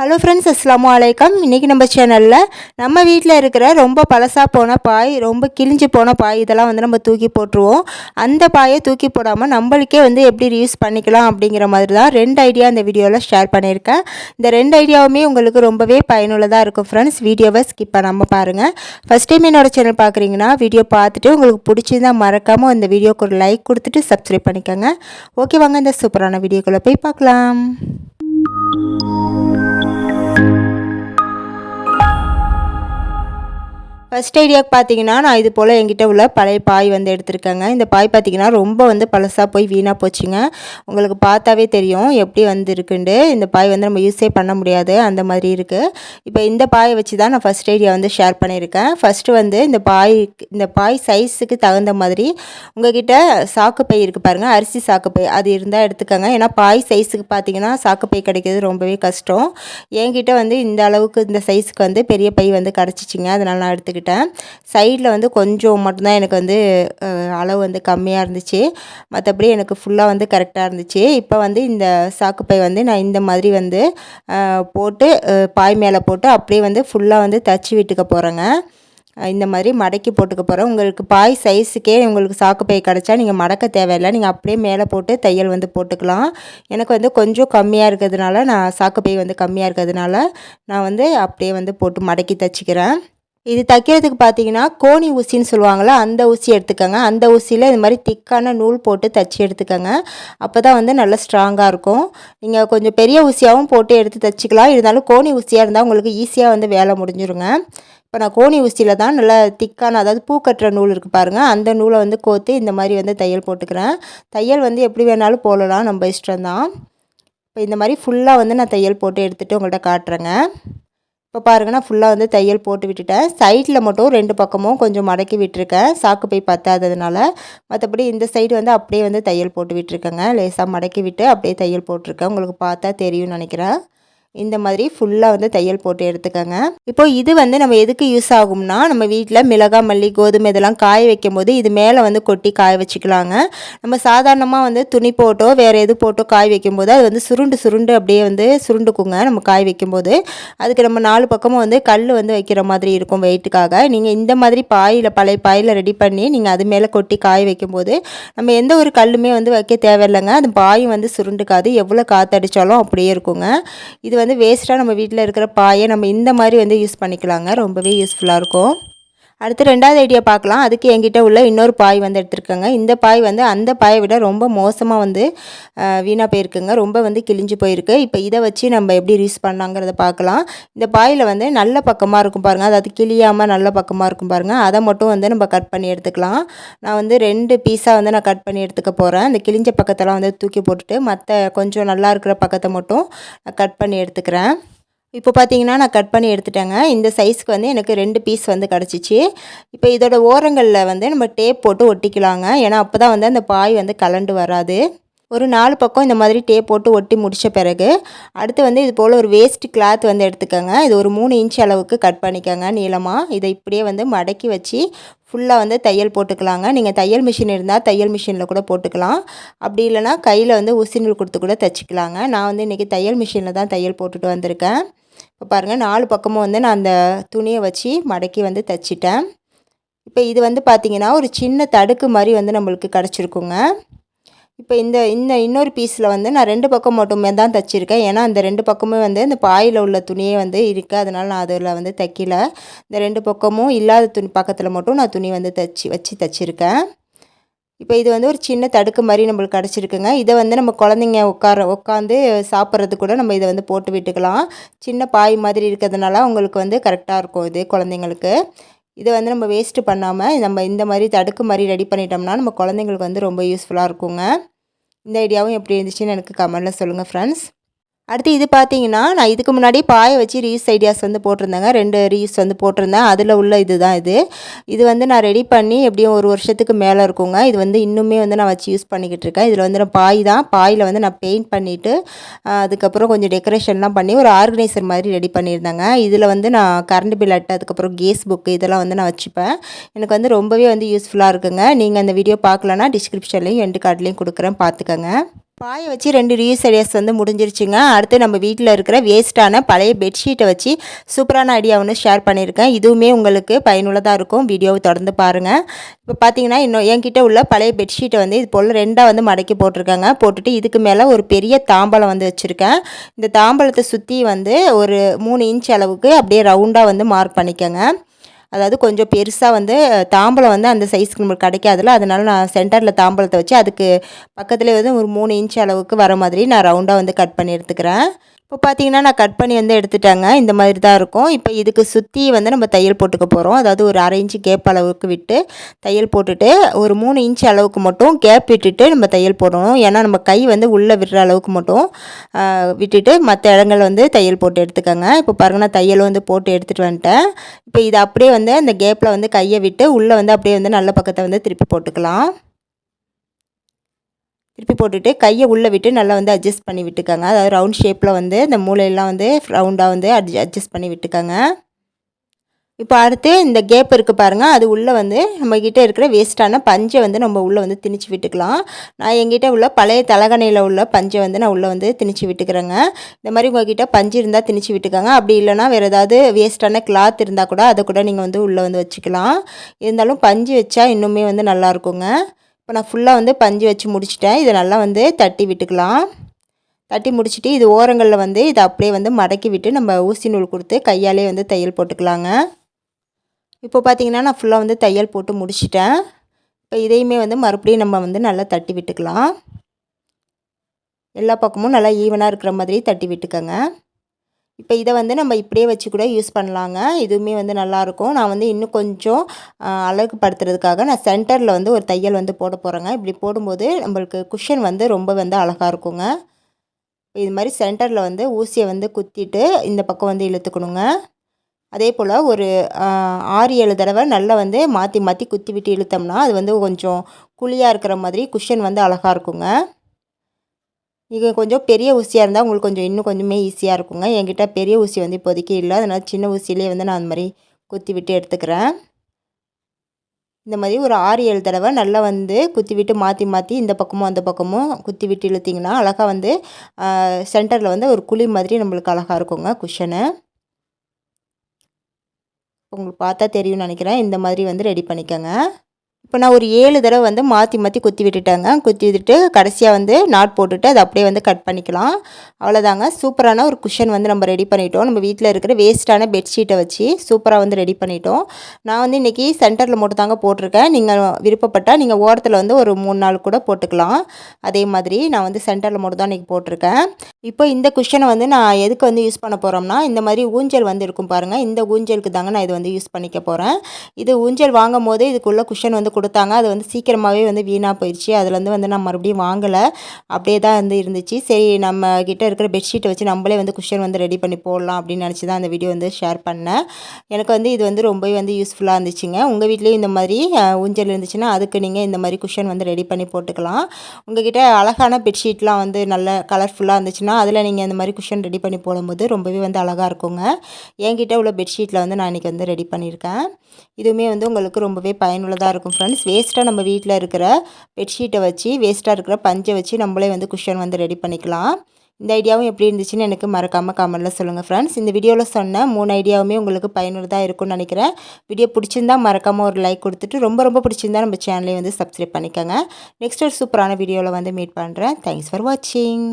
Hello friends அஸ்லாம் வலைக்கம் இன்றைக்கி நம்ம சேனலில் நம்ம வீட்டில் இருக்கிற ரொம்ப பழசாக போன பாய் ரொம்ப கிழிஞ்சு போன பாய் இதெல்லாம் வந்து நம்ம தூக்கி போட்டுருவோம். அந்த பாயை தூக்கி போடாமல் நம்மளுக்கே வந்து எப்படி ரியூஸ் பண்ணிக்கலாம் அப்படிங்கிற மாதிரி தான் ரெண்டு ஐடியா இந்த வீடியோவில் ஷேர் பண்ணியிருக்கேன். இந்த ரெண்டு ஐடியாவுமே உங்களுக்கு ரொம்பவே பயனுள்ளதாக இருக்கும் ஃப்ரெண்ட்ஸ் வீடியோவை ஸ்கிப் பண்ணாமல் பாருங்கள் ஃபஸ்ட் டைம் என்னோடய சேனல் பார்க்குறீங்கன்னா வீடியோ பார்த்துட்டு உங்களுக்கு பிடிச்சிருந்தால் மறக்காமல் இந்த வீடியோக்கு ஒரு லைக் கொடுத்துட்டு சப்ஸ்கிரைப் பண்ணிக்கோங்க. ஓகே வாங்க இந்த சூப்பரான வீடியோக்குள்ளே போய் பார்க்கலாம். ஃபஸ்ட் ஐடியாவுக்கு பார்த்தீங்கன்னா நான் இது போல் என்கிட்ட உள்ள பழைய பாய் வந்து எடுத்திருக்கேங்க. இந்த பாய் பார்த்தீங்கன்னா ரொம்ப வந்து பழசாக போய் வீணாக போச்சுங்க. உங்களுக்கு பார்த்தாவே தெரியும் எப்படி வந்து இருக்குண்டு இந்த பாய் வந்து நம்ம யூஸே பண்ண முடியாது. அந்த மாதிரி இருக்குது இப்போ இந்த பாயை வச்சு தான் நான் ஃபஸ்ட் ஐடியா வந்து ஷேர் பண்ணியிருக்கேன். ஃபஸ்ட்டு வந்து இந்த பாய் இந்த பாய் சைஸுக்கு தகுந்த மாதிரி உங்ககிட்ட பை இருக்குது பாருங்கள் அரிசி சாக்குப்பை அது இருந்தால் எடுத்துக்கோங்க. ஏன்னா பாய் சைஸுக்கு பார்த்தீங்கன்னா சாக்குப்பை கிடைக்கிறது ரொம்பவே கஷ்டம். என்கிட்ட வந்து இந்த அளவுக்கு இந்த சைஸுக்கு வந்து பெரிய பை வந்து கிடச்சிச்சிங்க. அதனால் நான் எடுத்துக்கிட்டேன். எடுத்துக்கிட்டேன். சைடில் வந்து கொஞ்சம் மட்டும்தான் எனக்கு வந்து அளவு வந்து கம்மியாக இருந்துச்சு. மற்றபடி எனக்கு ஃபுல்லாக வந்து கரெக்டாக இருந்துச்சு. இப்போ வந்து இந்த சாக்குப்பை வந்து நான் இந்த மாதிரி வந்து போட்டு பாய் மேலே போட்டு அப்படியே வந்து ஃபுல்லாக வந்து தச்சு விட்டுக்க போகிறேங்க இந்த மாதிரி மடக்கி போட்டுக்க போகிறோம் உங்களுக்கு பாய் சைஸுக்கே உங்களுக்கு சாக்கு பை கிடச்சா நீங்கள் மடக்க தேவையில்லை. நீங்கள் அப்படியே மேலே போட்டு தையல் வந்து போட்டுக்கலாம். எனக்கு வந்து கொஞ்சம் கம்மியாக இருக்கிறதுனால நான் சாக்கு பை வந்து கம்மியாக இருக்கிறதுனால நான் வந்து அப்படியே வந்து போட்டு மடக்கி தைச்சிக்கிறேன். இது தைக்கிறதுக்கு பார்த்தீங்கன்னா கோணி ஊசின்னு சொல்லுவாங்களா அந்த ஊசி எடுத்துக்கோங்க. அந்த ஊசியில் இது மாதிரி திக்கான நூல் போட்டு தைச்சி எடுத்துக்கோங்க. அப்போ தான் வந்து நல்லா ஸ்ட்ராங்காக இருக்கும். நீங்கள் கொஞ்சம் பெரிய ஊசியாகவும் போட்டு எடுத்து தைச்சிக்கலாம். இருந்தாலும் கோணி ஊசியாக இருந்தால் உங்களுக்கு ஈஸியாக வந்து வேலை முடிஞ்சிருங்க. இப்போ நான் கோணி ஊசியில் தான் நல்லா திக்கான அதாவது பூ கட்டுற நூல் இருக்குது பாருங்கள் அந்த நூலை வந்து கோத்து இந்த மாதிரி வந்து தையல் போட்டுக்கிறேன். தையல் வந்து எப்படி வேணாலும் போடலாம். நம்ம இஷ்டம் தான் இப்போ இந்த மாதிரி ஃபுல்லாக வந்து நான் தையல் போட்டு எடுத்துகிட்டு உங்கள்கிட்ட காட்டுறேங்க. இப்போ பாருங்கன்னா ஃபுல்லாக வந்து தையல் போட்டு விட்டுட்டேன். சைடில் மட்டும் ரெண்டு பக்கமும் கொஞ்சம் மடக்கி விட்டுருக்கேன். சாக்கு போய் பத்தாததுனால. மற்றபடி இந்த சைடு வந்து அப்படியே வந்து தையல் போட்டு விட்டுருக்கேங்க. லேசாக மடக்கி விட்டு அப்படியே தையல் போட்டிருக்கேன். உங்களுக்கு பார்த்தா தெரியும்னு நினைக்கிறேன். இந்த மாதிரி ஃபுல்லாக வந்து தையல் போட்டு எடுத்துக்கோங்க. இப்போ இது வந்து நம்ம எதுக்கு யூஸ் ஆகும்னா நம்ம வீட்டில் மிளகா மல்லி கோதுமை இதெல்லாம் காய வைக்கும் போது இது மேலே வந்து கொட்டி காய வச்சுக்கலாங்க. நம்ம சாதாரணமாக வந்து துணி போட்டோ வேறு எது போட்டோ காய வைக்கும்போது அது வந்து சுருண்டு சுருண்டு அப்படியே வந்து சுருண்டுக்குங்க நம்ம காய வைக்கும்போது. அதுக்கு நம்ம நாலு பக்கமும் வந்து கல் வந்து வைக்கிற மாதிரி இருக்கும் வெயிட்டுக்காக நீங்கள் இந்த மாதிரி பாயில் பழைய பாயில் ரெடி பண்ணி நீங்கள் அது மேலே கொட்டி காய வைக்கும்போது நம்ம எந்த ஒரு கல்லுமே வந்து வைக்க தேவையில்லைங்க. அது பாயும் வந்து சுருண்டுக்காது. எவ்வளோ காற்றடிச்சாலும் அப்படியே இருக்குங்க. இது வந்து வந்து வேஸ்ட்டாக நம்ம வீட்டில் இருக்கிற பாயை நம்ம இந்த மாதிரி வந்து யூஸ் பண்ணிக்கலாங்க. ரொம்பவே யூஸ்ஃபுல்லாக இருக்கும். அடுத்து ரெண்டாவது ஐடியா பார்க்கலாம். அதுக்கு என்கிட்ட உள்ள இன்னொரு பாய் வந்து எடுத்துருக்கேங்க. இந்த பாய் வந்து அந்த பாயை விட ரொம்ப மோசமாக வந்து வீணாக போயிருக்குங்க. ரொம்ப வந்து கிழிஞ்சு போயிருக்கு. இப்போ இதை வச்சு நம்ம எப்படி ரீஸ் பண்ணலாங்கிறத பார்க்கலாம். இந்த பாயில் வந்து நல்ல பக்கமாக இருக்கும் பாருங்கள் அதாவது கிளியாமல் நல்ல பக்கமாக இருக்கும் பாருங்கள் அதை மட்டும் வந்து நம்ம கட் பண்ணி எடுத்துக்கலாம். நான் வந்து ரெண்டு பீஸாக வந்து நான் கட் பண்ணி எடுத்துக்க போகிறேன் அந்த கிழிஞ்ச பக்கத்தெல்லாம் வந்து தூக்கி போட்டுட்டு மற்ற கொஞ்சம் நல்லா இருக்கிற பக்கத்தை மட்டும் கட் பண்ணி எடுத்துக்கிறேன். இப்போ பார்த்தீங்கன்னா நான் கட் பண்ணி எடுத்துட்டேங்க. இந்த சைஸ்க்கு வந்து எனக்கு ரெண்டு பீஸ் வந்து கிடச்சிச்சு. இப்போ இதோட ஓரங்களில் வந்து நம்ம டேப் போட்டு ஒட்டிக்கலாங்க. ஏன்னா அப்போ தான் வந்து அந்த பாய் வந்து கலண்டு வராது. ஒரு நாலு பக்கம் இந்த மாதிரி டேப் போட்டு ஒட்டி முடித்த பிறகு அடுத்து வந்து இது போல் ஒரு வேஸ்ட் கிளாத் வந்து எடுத்துக்கோங்க. இது ஒரு மூணு இன்ச் அளவுக்கு கட் பண்ணிக்கோங்க நீளமாக இதை இப்படியே வந்து மடக்கி வச்சு ஃபுல்லாக வந்து தையல் போட்டுக்கலாங்க. நீங்கள் தையல் மிஷின் இருந்தால் தையல் மிஷினில் கூட போட்டுக்கலாம். அப்படி இல்லைனா கையில் வந்து உசினில் கொடுத்து கூட தைச்சிக்கலாங்க. நான் வந்து இன்றைக்கி தையல் மிஷினில் தான் தையல் போட்டுட்டு வந்திருக்கேன். இப்போ பாருங்கள் நாலு பக்கமும் வந்து நான் அந்த துணியை வச்சு மடக்கி வந்து தைச்சிட்டேன். இப்போ இது வந்து பார்த்திங்கன்னா ஒரு சின்ன தடுக்கு மாதிரி வந்து நம்மளுக்கு கிடச்சிருக்குங்க. இப்போ இந்த இந்த இன்னொரு பீஸில் வந்து நான் ரெண்டு பக்கம் மட்டுமே தான் தைச்சிருக்கேன். ஏன்னா அந்த ரெண்டு பக்கமும் வந்து இந்த பாயில் உள்ள துணியே வந்து இருக்குது அதனால் நான் அதில் வந்து தைக்கல. இந்த ரெண்டு பக்கமும் இல்லாத துணி பக்கத்தில் மட்டும் நான் துணி வந்து தைச்சி வச்சு தைச்சிருக்கேன். இப்போ இது வந்து ஒரு சின்ன தடுக்கு மாதிரி நம்மளுக்கு கிடச்சிருக்குங்க. இதை வந்து நம்ம குழந்தைங்க உட்கார உட்காந்து சாப்பிட்றது கூட நம்ம இதை வந்து போட்டு விட்டுக்கலாம். சின்ன பாய் மாதிரி இருக்கிறதுனால உங்களுக்கு வந்து கரெக்டாக இருக்கும் இது குழந்தைங்களுக்கு. இதை வந்து நம்ம வேஸ்ட்டு பண்ணாமல் நம்ம இந்த மாதிரி தடுக்கு மாதிரி ரெடி பண்ணிட்டோம்னா நம்ம குழந்தைங்களுக்கு வந்து ரொம்ப யூஸ்ஃபுல்லாக இருக்குங்க. இந்த ஐடியாவும் எப்படி இருந்துச்சுன்னு எனக்கு கமெண்டில் சொல்லுங்கள் ஃப்ரெண்ட்ஸ் அடுத்து இது பார்த்தீங்கன்னா நான் இதுக்கு முன்னாடி பாயை வச்சு ரீஸ் ஐடியாஸ் வந்து போட்டிருந்தேங்க. ரெண்டு ரீஸ் வந்து போட்டிருந்தேன். அதில் உள்ள இது தான் இது. இது வந்து நான் ரெடி பண்ணி எப்படியும் ஒரு வருஷத்துக்கு மேலே இருக்குங்க. இது வந்து இன்னுமே வந்து நான் வச்சு யூஸ் பண்ணிக்கிட்டு இருக்கேன். இதில் வந்து நான் பாய் தான். பாயில் வந்து நான் பெயிண்ட் பண்ணிவிட்டு அதுக்கப்புறம் கொஞ்சம் டெக்கரேஷன்லாம் பண்ணி ஒரு ஆர்கனைசர் மாதிரி ரெடி பண்ணியிருந்தேங்க. இதில் வந்து நான் கரண்ட் பில் அட்டை அதுக்கப்புறம் கேஸ் புக்கு இதெல்லாம் வந்து நான் வச்சுப்பேன். எனக்கு வந்து ரொம்பவே வந்து யூஸ்ஃபுல்லாக இருக்குங்க. நீங்கள் அந்த வீடியோ பார்க்கலன்னா டிஸ்கிரிப்ஷன்லேயும் எண்டு கார்ட்லேயும் கொடுக்குறேன். பார்த்துக்கோங்க. பாயை வச்சு ரெண்டு ரீயூஸ் ஐடியாஸ் வந்து முடிஞ்சிருச்சுங்க. அடுத்து நம்ம வீட்டில் இருக்கிற வேஸ்ட்டான பழைய பெட்ஷீட்டை வச்சு சூப்பரான ஐடியா ஒன்று ஷேர் பண்ணியிருக்கேன். இதுவுமே உங்களுக்கு பயனுள்ளதாக இருக்கும். வீடியோவை தொடர்ந்து பாருங்கள் இப்போ பார்த்தீங்கன்னா இன்னும் என்கிட்ட உள்ள பழைய பெட்ஷீட்டை வந்து இது போல் ரெண்டாக வந்து மடக்கி போட்டிருக்காங்க. போட்டுட்டு இதுக்கு மேலே ஒரு பெரிய தாம்பலம் வந்து வச்சுருக்கேன். இந்த தாம்பலத்தை சுற்றி வந்து ஒரு மூணு இன்ச் அளவுக்கு அப்படியே ரவுண்டாக வந்து மார்க் பண்ணிக்கோங்க. அதாவது கொஞ்சம் பெருசாக வந்து தாம்பளம் வந்து அந்த சைஸ்க்கு நம்மளுக்கு கிடைக்காதுல அதனால் நான் சென்டரில் தாம்பளத்தை வச்சு அதுக்கு பக்கத்துலேயே வந்து ஒரு மூணு இன்ச் அளவுக்கு வர மாதிரி நான் ரவுண்டாக வந்து கட் பண்ணி எடுத்துக்கிறேன். இப்போ பார்த்தீங்கன்னா நான் கட் பண்ணி வந்து எடுத்துட்டாங்க. இந்த மாதிரி தான் இருக்கும். இப்போ இதுக்கு சுற்றி வந்து நம்ம தையல் போட்டுக்க போகிறோம் அதாவது ஒரு அரை இன்ச்சு கேப் அளவுக்கு விட்டு தையல் போட்டுட்டு ஒரு மூணு இன்ச்சு அளவுக்கு மட்டும் கேப் விட்டுட்டு நம்ம தையல் போடணும். ஏன்னா நம்ம கை வந்து உள்ளே விடுற அளவுக்கு மட்டும் விட்டுட்டு மற்ற இடங்கள் வந்து தையல் போட்டு எடுத்துக்கோங்க. இப்போ பாருங்கள் நான் தையல் வந்து போட்டு எடுத்துகிட்டு வந்துட்டேன். இப்போ இதை அப்படியே வந்து அந்த கேப்பில் வந்து கையை விட்டு உள்ளே வந்து அப்படியே வந்து நல்ல பக்கத்தை வந்து திருப்பி போட்டுக்கலாம். திருப்பி போட்டுட்டு கையை உள்ளே விட்டு நல்லா வந்து அட்ஜஸ்ட் பண்ணி விட்டுக்கோங்க. அதாவது ரவுண்ட் ஷேப்பில் வந்து இந்த மூளையெல்லாம் வந்து ரவுண்டாக வந்து அட்ஜஸ்ட் பண்ணி விட்டுக்கோங்க. இப்போ அடுத்து இந்த கேப் இருக்குது பாருங்கள் அது உள்ளே வந்து நம்மக்கிட்ட இருக்கிற வேஸ்ட்டான பஞ்சை வந்து நம்ம உள்ளே வந்து திணிச்சு விட்டுக்கலாம். நான் எங்கிட்ட உள்ள பழைய தலகணையில் உள்ள பஞ்சை வந்து நான் உள்ளே வந்து திணிச்சு விட்டுக்கிறேங்க. இந்த மாதிரி உங்கள்கிட்ட பஞ்சு இருந்தால் திணிச்சு விட்டுக்கோங்க. அப்படி இல்லைனா வேறு ஏதாவது வேஸ்ட்டான கிளாத் இருந்தால் கூட அதை கூட நீங்கள் வந்து உள்ளே வந்து வச்சுக்கலாம். இருந்தாலும் பஞ்சு வச்சா இன்னுமே வந்து நல்லாயிருக்குங்க இப்போ நான் ஃபுல்லாக வந்து பஞ்சு வச்சு முடிச்சிட்டேன். இதை நல்லா வந்து தட்டி விட்டுக்கலாம். தட்டி முடிச்சுட்டு இது ஓரங்களில் வந்து இதை அப்படியே வந்து மடக்கி விட்டு நம்ம ஊசி நூல் கொடுத்து கையாலே வந்து தையல் போட்டுக்கலாங்க. இப்போ பார்த்திங்கன்னா நான் ஃபுல்லாக வந்து தையல் போட்டு முடிச்சிட்டேன். இப்போ இதையுமே வந்து மறுபடியும் நம்ம வந்து நல்லா தட்டி விட்டுக்கலாம். எல்லா பக்கமும் நல்லா ஈவனாக இருக்கிற மாதிரி தட்டி விட்டுக்கோங்க. இப்போ இதை வந்து நம்ம இப்படியே வச்சு கூட யூஸ் பண்ணலாங்க. இதுவுமே வந்து நல்லாயிருக்கும். நான் வந்து இன்னும் கொஞ்சம் அழகுப்படுத்துறதுக்காக நான் சென்டரில் வந்து ஒரு தையல் வந்து போட போகிறேங்க இப்படி போடும்போது நம்மளுக்கு குஷன் வந்து ரொம்ப வந்து அழகாக இருக்குங்க. இது மாதிரி சென்டரில் வந்து ஊசியை வந்து குத்திட்டு இந்த பக்கம் வந்து இழுத்துக்கணுங்க. அதே போல் ஒரு ஆறு ஏழு தடவை நல்லா வந்து மாற்றி மாற்றி குத்தி விட்டு இழுத்தோம்னா அது வந்து கொஞ்சம் குழியாக இருக்கிற மாதிரி குஷன் வந்து அழகாக இருக்குங்க. இது கொஞ்சம் பெரிய ஊசியாக இருந்தால் உங்களுக்கு கொஞ்சம் இன்னும் கொஞ்சமே ஈஸியாக இருக்குங்க. என்கிட்ட பெரிய ஊசி வந்து இப்போதைக்கு இல்லை. அதனால் சின்ன ஊசியிலே வந்து நான் அந்த மாதிரி குத்தி விட்டு எடுத்துக்கிறேன். இந்த மாதிரி ஒரு ஆறு ஏழு தடவை நல்லா வந்து குத்தி விட்டு மாற்றி மாற்றி இந்த பக்கமும் அந்த பக்கமும் குத்தி விட்டு இழுத்திங்கன்னா அழகாக வந்து சென்டரில் வந்து ஒரு குழி மாதிரி நம்மளுக்கு அழகாக இருக்குங்க குஷனு. உங்களுக்கு பார்த்தா தெரியும்னு நினைக்கிறேன். இந்த மாதிரி வந்து ரெடி பண்ணிக்கோங்க. இப்போ நான் ஒரு ஏழு தடவை வந்து மாற்றி மாற்றி குத்தி விட்டுட்டேங்க. குத்தி விட்டுட்டு கடைசியாக வந்து நாட் போட்டுட்டு அதை அப்படியே வந்து கட் பண்ணிக்கலாம். அவ்வளோதாங்க. சூப்பரான ஒரு குஷன் வந்து நம்ம ரெடி பண்ணிட்டோம். நம்ம வீட்டில் இருக்கிற வேஸ்ட்டான பெட்ஷீட்டை வச்சு சூப்பராக வந்து ரெடி பண்ணிட்டோம். நான் வந்து இன்றைக்கி சென்டரில் மட்டும் தாங்க போட்டிருக்கேன். நீங்கள் விருப்பப்பட்டால் நீங்கள் ஓரத்தில் வந்து ஒரு மூணு நாள் கூட போட்டுக்கலாம். அதே மாதிரி நான் வந்து சென்டரில் மட்டும் தான் இன்றைக்கி போட்டிருக்கேன். இப்போ இந்த குஷனை வந்து நான் எதுக்கு வந்து யூஸ் பண்ண போகிறோம்னா இந்த மாதிரி ஊஞ்சல் வந்து இருக்கும் பாருங்கள் இந்த ஊஞ்சலுக்கு தாங்க நான் இது வந்து யூஸ் பண்ணிக்க போகிறேன் இது ஊஞ்சல் வாங்கும் போது இதுக்குள்ளே குஷன் வந்து கொடுத்தாங்க. அது வந்து சீக்கிரமாகவே வந்து வீணாக போயிடுச்சு அதுலேருந்து வந்து நான் மறுபடியும் வாங்கலை. அப்படியே தான் வந்து இருந்துச்சு. சரி நம்ம கிட்டே இருக்கிற பெட்ஷீட்டை வச்சு நம்மளே வந்து குஷன் வந்து ரெடி பண்ணி போடலாம் அப்படின்னு நினச்சி தான் அந்த வீடியோ வந்து ஷேர் பண்ணேன். எனக்கு வந்து இது வந்து ரொம்பவே வந்து யூஸ்ஃபுல்லாக இருந்துச்சுங்க. உங்கள் வீட்லேயும் இந்த மாதிரி ஊஞ்சல் இருந்துச்சுன்னா அதுக்கு நீங்கள் இந்த மாதிரி குஷன் வந்து ரெடி பண்ணி போட்டுக்கலாம். உங்ககிட்ட அழகான பெட்ஷீட்லாம் வந்து நல்ல கலர்ஃபுல்லாக இருந்துச்சுன்னா அதில் நீங்கள் இந்த மாதிரி குஷன் ரெடி பண்ணி போடும்போது ரொம்பவே வந்து அழகாக இருக்குங்க. என்கிட்ட உள்ள பெட்ஷீட்டில் வந்து நான் இன்றைக்கி வந்து ரெடி பண்ணியிருக்கேன். இதுவுமே வந்து உங்களுக்கு ரொம்பவே பயனுள்ளதாக இருக்கும் ஃப்ரெண்ட்ஸ் வேஸ்ட்டாக நம்ம வீட்டில் இருக்கிற பெட்ஷீட்டை வச்சு வேஸ்ட்டாக இருக்கிற பஞ்சை வச்சு நம்மளே வந்து குஷன் வந்து ரெடி பண்ணிக்கலாம். இந்த ஐடியாவும் எப்படி இருந்துச்சுன்னு எனக்கு மறக்காமல் கமெண்ட்டில் சொல்லுங்கள் ஃப்ரெண்ட்ஸ் இந்த வீடியோவில் சொன்ன மூணு ஐடியாவுமே உங்களுக்கு பயனுள்ளதாக இருக்கும்னு நினைக்கிறேன். வீடியோ பிடிச்சிருந்தா மறக்காமல் ஒரு லைக் கொடுத்துட்டு ரொம்ப ரொம்ப பிடிச்சிருந்தா நம்ம சேனலையும் வந்து சப்ஸ்கிரைப் பண்ணிக்கோங்க. நெக்ஸ்ட் ஒரு சூப்பரான வீடியோவில் வந்து மீட் பண்ணுறேன் தேங்க்ஸ் ஃபார் வாட்சிங்